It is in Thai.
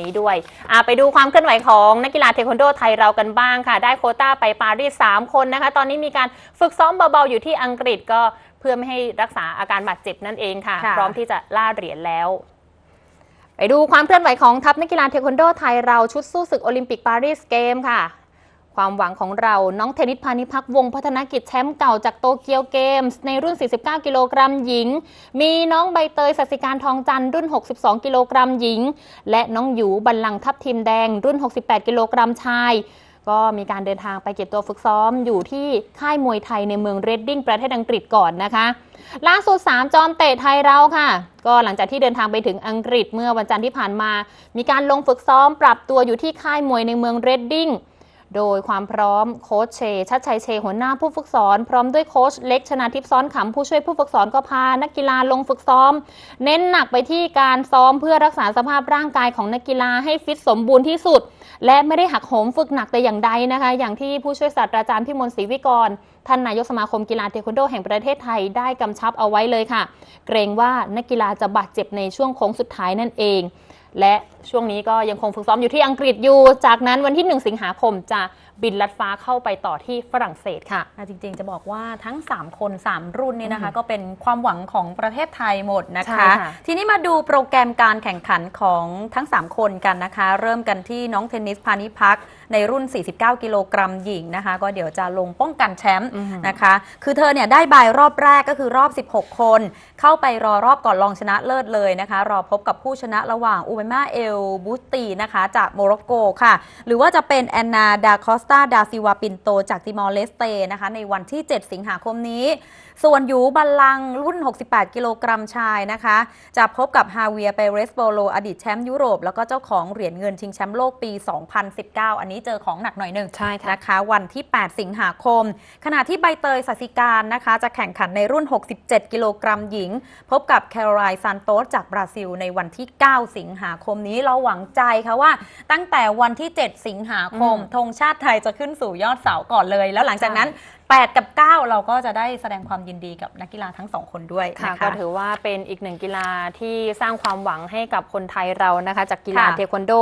นี้ด้วยอะไปดูความเคลื่อนไหวของนักกีฬาเทควันโดไทยเรากันบ้างค่ะ ได้โควต้าไปปารีส3คนนะคะ ตอนนี้มีการฝึกซ้อมเบาๆอยู่ที่อังกฤษก็เพื่อไม่ให้รักษาอาการบาดเจ็บนั่นเองค่ะค่ะ พร้อมที่จะล่าเหรียญแล้วไปดูความเคลื่อนไหวของทัพนักกีฬาเทควันโดไทยเราชุดสู้ศึกโอลิมปิกปารีสเกมค่ะ ความหวังของเรา น้องเทนนิสพานิพักวงพัฒนกิจแชมป์เก่าจากโตเกียวเกมส์ในรุ่น 49 กิโลกรัมหญิง มีน้องใบเตยสัสิการทองจันทร์รุ่น 62 กิโลกรัมหญิง และน้องหยูบัลลังทัพทีมแดง รุ่น 68 กิโลกรัมชาย ก็มีการเดินทางไปเก็บตัวฝึกซ้อมอยู่ที่ค่ายมวยไทยในเมืองเรดดิ้งประเทศอังกฤษก่อนนะคะล่าสุด 3 จอมเตะไทยเราค่ะ ก็หลังจากที่เดินทางไปถึงอังกฤษเมื่อวันจันทร์ที่ผ่านมา มีการลงฝึกซ้อมปรับตัวอยู่ที่ค่ายมวยในเมืองเรดดิ้ง โดยความพร้อมโค้ชเช ชัดชัยเช หัวหน้าผู้ฝึกสอน พร้อมด้วยโค้ชเล็กชนาทิพย์ซ้อนขำผู้ช่วยผู้ฝึกสอนก็พานักกีฬาลงฝึกซ้อม เน้นหนักไปที่การซ้อมเพื่อรักษาสภาพร่างกายของนักกีฬาให้ฟิตสมบูรณ์ที่สุด และไม่ได้หักโหมฝึกหนักแต่อย่างใดนะคะ อย่างที่ผู้ช่วยศาสตราจารย์พิมลศรีวิกรท่านนายกสมาคมกีฬาเทควันโดแห่งประเทศไทยได้กำชับเอาไว้เลยค่ะ เกรงว่านักกีฬาจะบาดเจ็บในช่วงโค้งสุดท้ายนั่นเอง และช่วงนี้ก็ยังคงฝึกซ้อมอยู่ที่อังกฤษอยู่ จากนั้นวันที่ 1 สิงหาคมจะบินลัดฟ้าเข้าไปต่อที่ฝรั่งเศสค่ะอะจริงๆ จะบอกว่าทั้ง 3 คน 3 รุ่นนี่นะคะ ก็เป็นความหวังของประเทศไทยหมดนะใช่คะค่ะทีนี้มาดูโปรแกรมการแข่งขันของทั้ง 3 คนกันนะคะ เริ่มกันที่น้องเทนนิสพานิพักษ์ในรุ่น 49 กิโลกรัมหญิงนะคะ ก็เดี๋ยวจะลงป้องกันแชมป์นะคะ คือเธอเนี่ยได้ใบรอบแรกก็คือรอบ 16 คน เข้าไปรอรอบก่อนรองชนะเลิศเลยนะคะ รอพบกับผู้ชนะระหว่างอูเบมาเอลบูสตีนะคะจากโมร็อกโกค่ะ หรือว่าจะเป็นแอนนาดาคอสตาดาซิวาปินโตจากติมอร์เลสเตนะคะในวันที่ 7 สิงหาคมนี้ ส่วนหยูบัลลังก์รุ่น 68 กิโลกรัมชายนะคะ จะพบกับฮาเวียเปเรสโบโลอดีตแชมป์ยุโรป แล้วก็เจ้าของเหรียญเงินชิงแชมป์โลกปี 2019 อันนี้เจอของหนักหน่อยหนึ่งใช่ค่ะนะคะ วันที่ 8 สิงหาคม ขณะที่ใบเตยสัสิการนะคะ จะแข่งขันในรุ่น 67 กิโลกรัมหญิง พบกับแคโรไลน์ซานโตสจากบราซิลในวันที่ 9 สิงหาคมนี้เราหวังใจค่ะว่า ตั้งแต่วันที่ 7 สิงหาคมอืมธงชาติไทยจะขึ้นสู่ยอดเสาก่อนเลย แล้วหลังจากนั้น 8 กับ 9 เราก็จะได้แสดงความยินดีกับนักกีฬาทั้งสองคนด้วยค่ะนะก็คะถือว่าเป็นอีกหนึ่งกีฬาที่สร้างความหวังให้กับคนไทยเรานะคะ จากกีฬาค่ะ เทควันโด